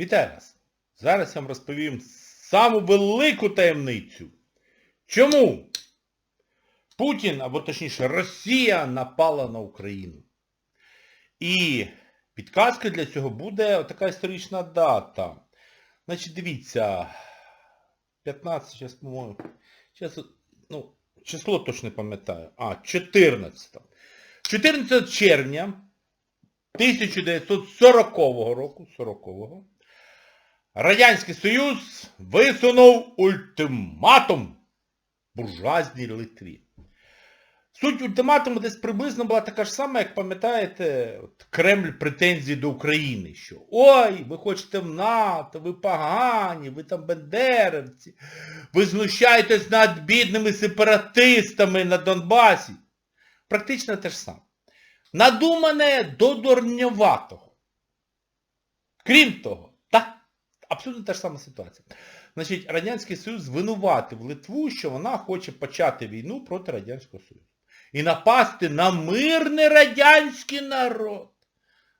Вітаю вас! Зараз я вам розповім саму велику таємницю. Чому Путін, або точніше Росія напала на Україну? І підказка для цього буде така історична дата. Значить, дивіться, 15, зараз, по-моєму, ну, число точно не пам'ятаю. А, 14. 14 червня 1940 року, 40-го, Радянський Союз висунув ультиматум буржуазній Литві. Суть ультиматуму десь приблизно була така ж сама, як пам'ятаєте, Кремль претензії до України, що ой, ви хочете в НАТО, ви погані, ви там бендерівці, ви знущаєтесь над бідними сепаратистами на Донбасі. Практично те ж саме. Надумане до дурньоватого. Крім того, абсолютно та ж сама ситуація. Значить, Радянський Союз звинуватив Литву, що вона хоче почати війну проти Радянського Союзу. І напасти на мирний радянський народ.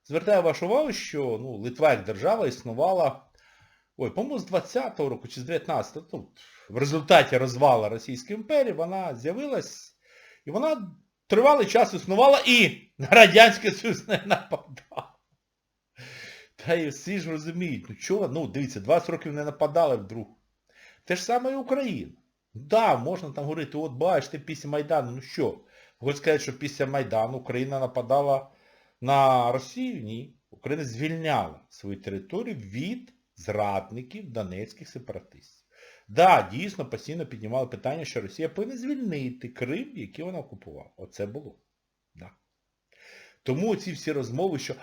Звертаю вашу увагу, що ну, Литва як держава існувала, ой, по-моєму, з 20-го року чи з 19-го, ну, в результаті розвала Російської імперії вона з'явилась, і вона тривалий час існувала і на Радянський Союз не нападала. Та і всі ж розуміють, ну чого, ну дивіться, 20 років не нападали вдруг. Те ж саме і Україна. Да, можна там говорити, от бачите, після Майдану, ну що? Хочу сказати, що після Майдану Україна нападала на Росію? Ні. Україна звільняла свою територію від зрадників донецьких сепаратистів. Да, дійсно, постійно піднімали питання, що Росія повинна звільнити Крим, який вона окупувала. Оце було. Тому ці всі розмови, що,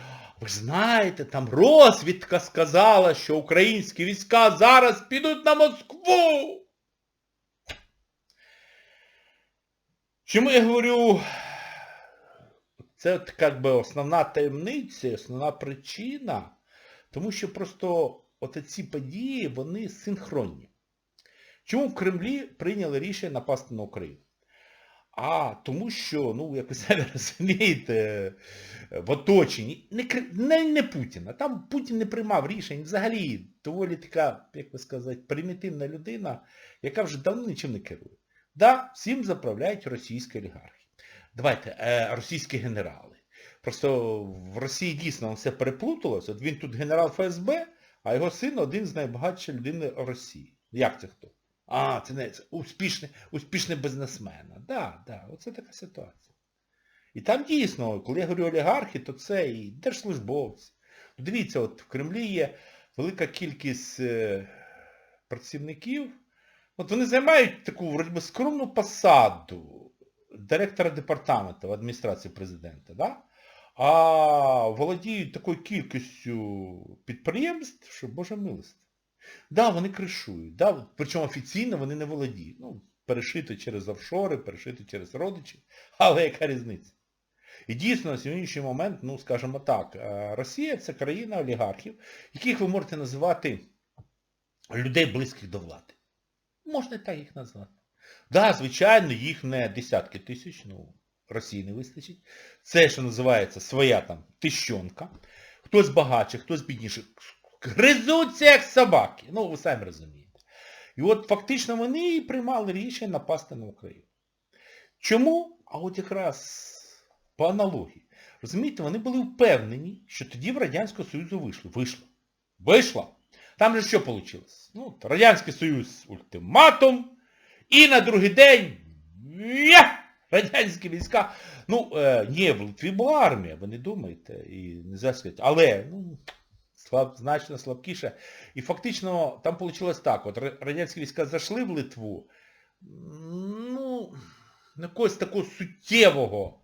ви знаєте, там розвідка сказала, що українські війська зараз підуть на Москву. Чому я говорю, це от, як основна таємниця, основна причина, тому що просто от ці події, вони синхронні. Чому в Кремлі прийняли рішення напасти на Україну? А тому що, ну, як ви самі розумієте, в оточенні, не, не, не Путіна, там Путін не приймав рішень, взагалі доволі така, як би сказати, примітивна людина, яка вже давно нічим не керує. Да, всім заправляють російські олігархи. Давайте, е, російські генерали. Просто в Росії дійсно все переплуталося. От він тут генерал ФСБ, а його син один з найбагатших людей Росії. Як це хто? А, це не це успішний, успішний бізнесмен. Да, да, оце така ситуація. І там дійсно, коли я говорю олігархи, то це і держслужбовці. Ну, Дивіться, от в Кремлі є велика кількість е, працівників. От вони займають таку вроді скромну посаду директора департаменту в адміністрації президента, да? а володіють такою кількістю підприємств, що Боже милості. Да, вони кришують, да, причому офіційно вони не володіють. Ну, перешито через офшори, перешито через родичів, але яка різниця? І дійсно на сьогоднішній момент, ну, скажімо так, Росія це країна олігархів, яких ви можете називати людей близьких до влади. Можна і так їх назвати. Да, звичайно, їх не десятки тисяч, ну, Росії не вистачить. Це, що називається, своя там тищонка. Хтось багатший, хтось бідніший. Гризуться, як собаки. Ну, ви самі розумієте. І от фактично вони і приймали рішення напасти на Україну. Чому? А от якраз по аналогії. Розумієте, вони були впевнені, що тоді в Радянського Союзу вийшло. Вийшло. Вийшло. Там же що вийшло? Ну, Радянський Союз ультиматум, і на другий день я, радянські війська. Ну, е, ні, в Литві була армія, ви не думаєте, і не сказати. Але, ну, значно слабкіше. І фактично там вийшло так, от радянські війська зайшли в Литву, ну, якогось такого суттєвого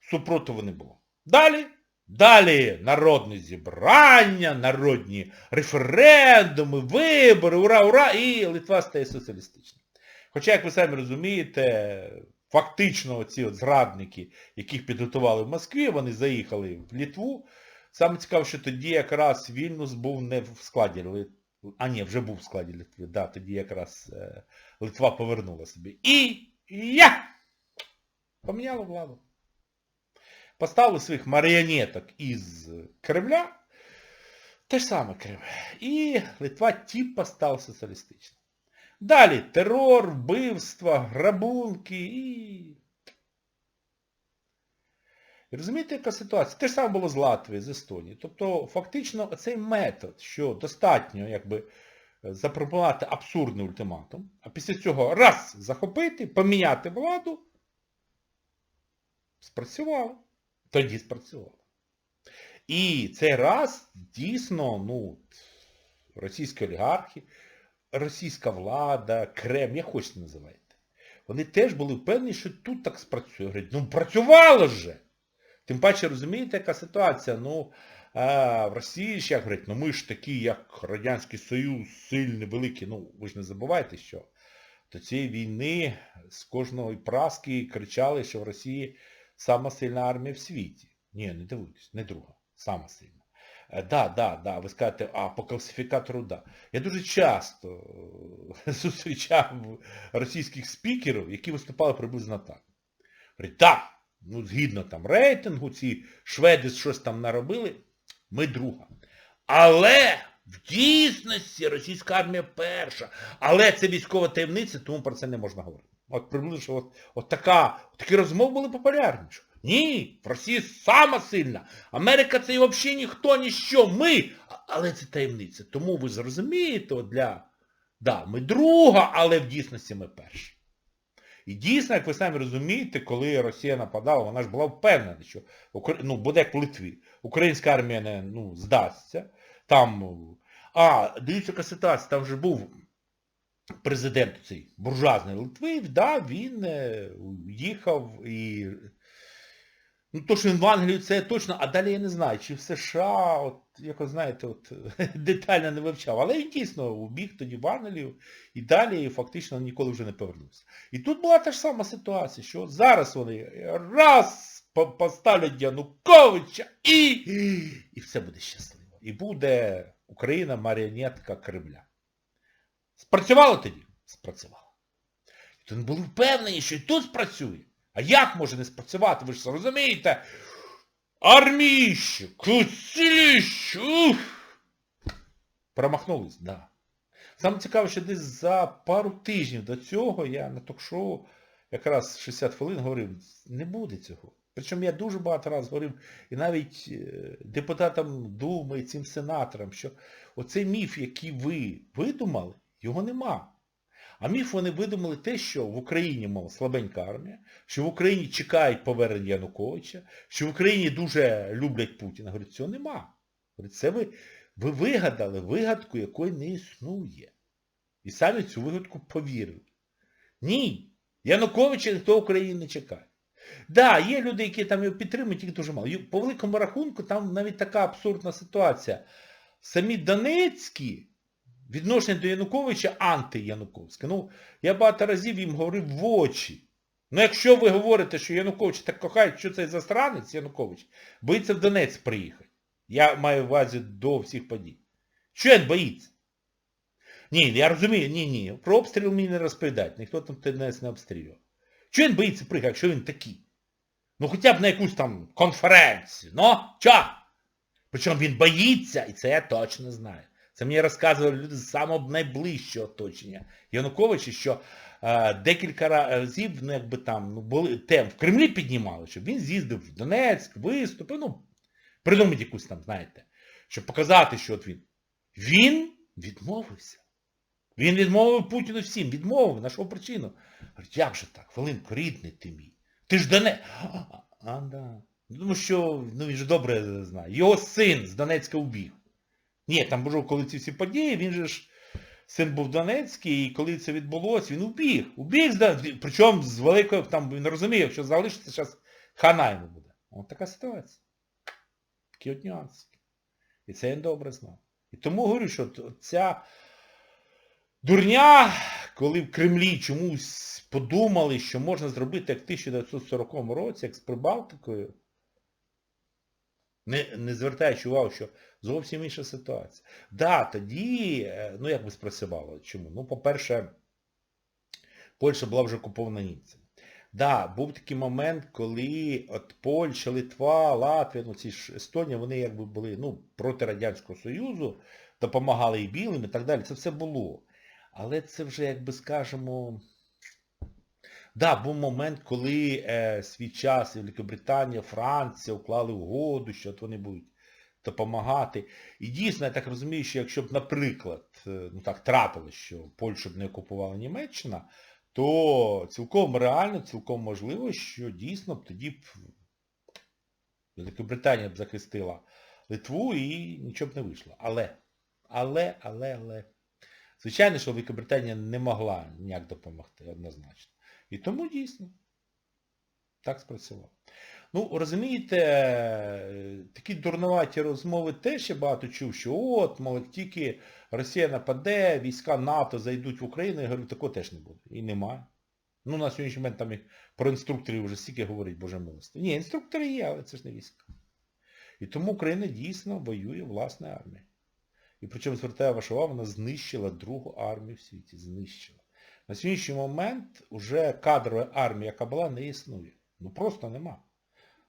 супротиву не було. Далі Далі народне зібрання, народні референдуми, вибори, ура, ура, і Литва стає соціалістичною. Хоча, як ви самі розумієте, фактично ці зрадники, яких підготували в Москві, вони заїхали в Литву. Саме цікаво, що тоді якраз Вільнюс був не в складі Литви. А ні, вже був в складі Литви. Да, тоді якраз е, Литва повернула собі. І я поміняла владу поставили своїх маріонеток із Кремля, Те ж саме Крим. І Литва тіпа стала соціалістична. Далі терор, вбивства, грабунки і... Розумієте, яка ситуація? Те ж саме було з Латвією, з Естонією. Тобто, фактично, цей метод, що достатньо, якби, запропонувати абсурдний ультиматум, а після цього раз захопити, поміняти владу, спрацювало. Тоді спрацювало. І цей раз дійсно, ну, російські олігархи, російська влада, Кремль, як хочете називайте, вони теж були впевнені, що тут так спрацює. Говорять, ну працювало же! Тим паче, розумієте, яка ситуація? Ну, а, в Росії ще говорять, ну ми ж такі, як Радянський Союз, сильні, великі. Ну, ви ж не забувайте, що до цієї війни з кожної праски кричали, що в Росії сама сильна армія в світі. Ні, не дивуйтесь, не друга, сама сильна. Е, Да, да, да, ви скажете, а по класифікатору да. Я дуже часто е, зустрічав російських спікерів, які виступали приблизно так. Говорять, так, ну згідно там рейтингу, ці шведи щось там наробили, ми друга. Але в дійсності російська армія перша. Але це військова таємниця, тому про це не можна говорити. От приблизно, от, от така, такі розмови були популярні. що Ні, в Росії сама сильна. Америка це і взагалі ніхто, ніщо. Ми. Але це таємниця. Тому ви зрозумієте, от для... Да, ми друга, але в дійсності ми перша. І дійсно, як ви самі розумієте, коли Росія нападала, вона ж була впевнена, що ну, буде як в Литві. Українська армія не ну, здасться. Там, а, дивіться, яка ситуація, там вже був президент цей буржуазний Литви, да, він е, їхав і... Ну, то, що він в Англію, це точно, а далі я не знаю, чи в США, от, ви знаєте, от, детально не вивчав. Але він дійсно убіг тоді в Англію і далі фактично ніколи вже не повернувся. І тут була та ж сама ситуація, що зараз вони раз поставлять Януковича і, і все буде щасливо. І буде Україна маріонетка Кремля. Спрацювало тоді? Спрацювало. І то не були впевнені, що і тут спрацює. А як може не спрацювати? Ви ж розумієте? Арміще, куціліще, ух! Промахнулись, так. Да. Саме цікаве, що десь за пару тижнів до цього я на ток-шоу якраз 60 хвилин говорив, не буде цього. Причому я дуже багато разів говорив, і навіть е, депутатам Думи, цим сенаторам, що оцей міф, який ви видумали, його нема. А міф вони видумали те, що в Україні, мов, слабенька армія, що в Україні чекають повернення Януковича, що в Україні дуже люблять Путіна. Говорить, цього нема. Говорить, це ви, ви вигадали вигадку, якої не існує. І самі цю вигадку повірили. Ні, Януковича ніхто в Україні не чекає. Да, є люди, які там його підтримують, їх дуже мало. По великому рахунку там навіть така абсурдна ситуація. Самі Донецькі відношення до Януковича анти-Януковське. Ну, я багато разів їм говорив в очі. Ну, якщо ви говорите, що Янукович так кохають, що це за странець Янукович, боїться в Донець приїхати. Я маю в увазі до всіх подій. Що він боїться? Ні, я розумію, ні, ні. Про обстріл мені не розповідають. Ніхто там Донець не обстрілював. Чого він боїться приїхати, якщо він такий? Ну хоча б на якусь там конференцію. Ну, чо? Причому він боїться, і це я точно знаю. Це мені розказували люди з самого найближчого оточення Януковича, що е, декілька разів, ну якби там, ну, були тем в Кремлі піднімали, щоб він з'їздив в Донецьк, виступив, ну, придумати якусь там, знаєте, щоб показати, що от він. Він відмовився. Він відмовив Путіну всім, відмовив, на що причину? Говорить, як же так, хвилинку, рідний ти мій. Ти ж Донець. А, да. Тому що, ну він же добре знає. Його син з Донецька убіг. Ні, там було, коли ці всі події, він же ж, син був Донецький, і коли це відбулося, він убіг. Убіг, з причому з великою, там він розуміє, якщо залишиться, зараз хана йому буде. Ось така ситуація. Такі от нюанси. І це він добре знав. І тому говорю, що ця дурня, коли в Кремлі чомусь подумали, що можна зробити як в 1940 році, як з Прибалтикою, не, не звертаючи увагу, що зовсім інша ситуація. Да, тоді, е, ну як би спрацювало? Чому? Ну, по-перше, Польща була вже окупована німцями. Да, був такий момент, коли от Польща, Литва, Латвія, ну ці ж Естонія, вони якби були ну, проти Радянського Союзу, допомагали і білим і так далі. Це все було. Але це вже, як би скажемо, да, був момент, коли е, свій час і Великобританія, Франція уклали угоду, що от вони будуть допомагати. І дійсно, я так розумію, що якщо б, наприклад, е, ну так трапилось, що Польщу б не окупувала Німеччина, то цілком реально, цілком можливо, що дійсно б тоді б Великобританія б захистила Литву і нічого б не вийшло. Але, але, але, але. Звичайно, що Великобританія не могла ніяк допомогти, однозначно. І тому дійсно так спрацювало. Ну, розумієте, такі дурнуваті розмови теж я багато чув, що от, мол, тільки Росія нападе, війська НАТО зайдуть в Україну, я говорю, такого теж не буде. І немає. Ну, на сьогоднішній момент там про інструкторів вже стільки говорить, боже милости. Ні, інструктори є, але це ж не війська. І тому Україна дійсно воює власною армією. І причому звертаю вашу увагу, вона знищила другу армію в світі. Знищила. На сьогоднішній момент вже кадрова армія, яка була, не існує. Ну просто нема.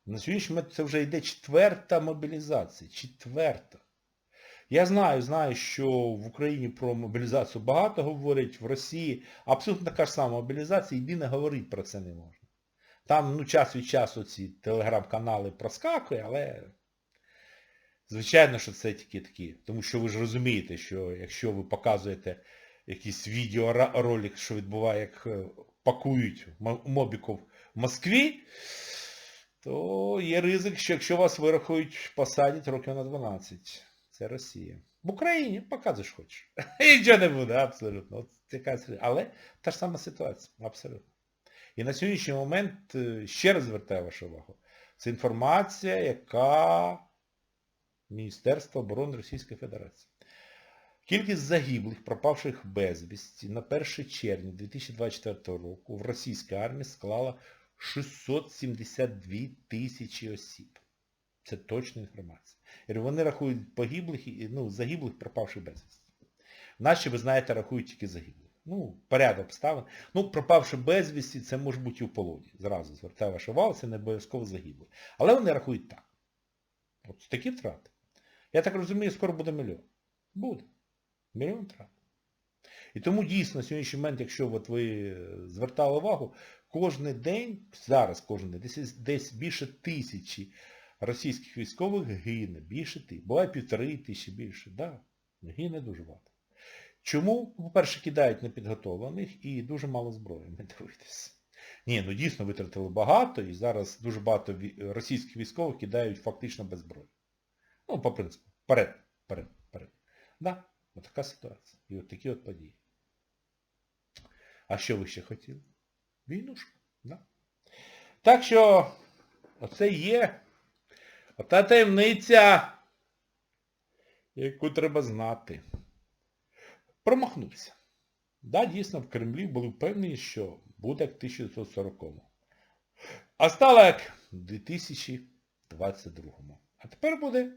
На сьогоднішній момент це вже йде четверта мобілізація. Четверта. Я знаю, знаю, що в Україні про мобілізацію багато говорять, в Росії абсолютно така ж сама мобілізація, єдине говорити про це не можна. Там ну, час від часу ці телеграм-канали проскакує, але звичайно, що це тільки такі. Тому що ви ж розумієте, що якщо ви показуєте якийсь відеоролик, що відбуває, як е, пакують мобіков в Москві, то є ризик, що якщо вас вирахують, посадять років на 12. Це Росія. В Україні показуєш хочеш. І нічого не буде, абсолютно. От але та ж сама ситуація, абсолютно. І на сьогоднішній момент, е, ще раз звертаю вашу увагу, це інформація, яка Міністерство оборони Російської Федерації. Кількість загиблих, пропавших безвісті на 1 червня 2024 року в російській армії склала 672 тисячі осіб. Це точна інформація. І вони рахують погиблих, ну, загиблих, пропавших безвісті. Наші, ви знаєте, рахують тільки загиблих. Ну, порядок обставин. Ну, пропавши безвісті, це може бути і в полоні. Зразу звертаю вашу увагу, це не обов'язково загиблих. Але вони рахують так. От такі втрати. Я так розумію, скоро буде мільйон. Буде. Мільйон втрат. І тому дійсно, на сьогоднішній момент, якщо от ви е, звертали увагу, кожен день, зараз кожен день, десь, десь більше тисячі російських військових гине. Більше ти. Буває півтори тисячі більше. Да, гине дуже багато. Чому? По-перше, кидають непідготовлених і дуже мало зброї, не дивитесь. Ні, ну дійсно витратили багато, і зараз дуже багато російських військових кидають фактично без зброї. Ну, по принципу, вперед, вперед, вперед. Да, от така ситуація. І от такі от події. А що ви ще хотіли? Війнушку, да. Так що, оце є ота таємниця, яку треба знати. Промахнувся. Да, дійсно, в Кремлі були впевнені, що буде як в 1940-му. А стало як в 2022-му. А тепер буде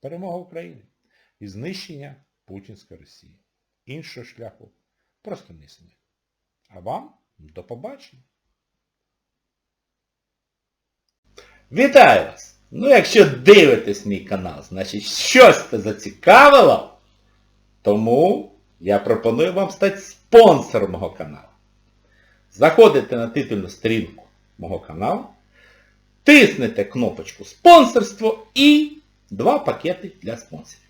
перемога України і знищення Путінської Росії. Іншого шляху просто не існує. А вам до побачення. Вітаю вас! Ну, якщо дивитесь мій канал, значить щось це зацікавило, тому я пропоную вам стати спонсором мого каналу. Заходите на титульну сторінку мого каналу, тиснете кнопочку спонсорство і два пакети для спонсорів.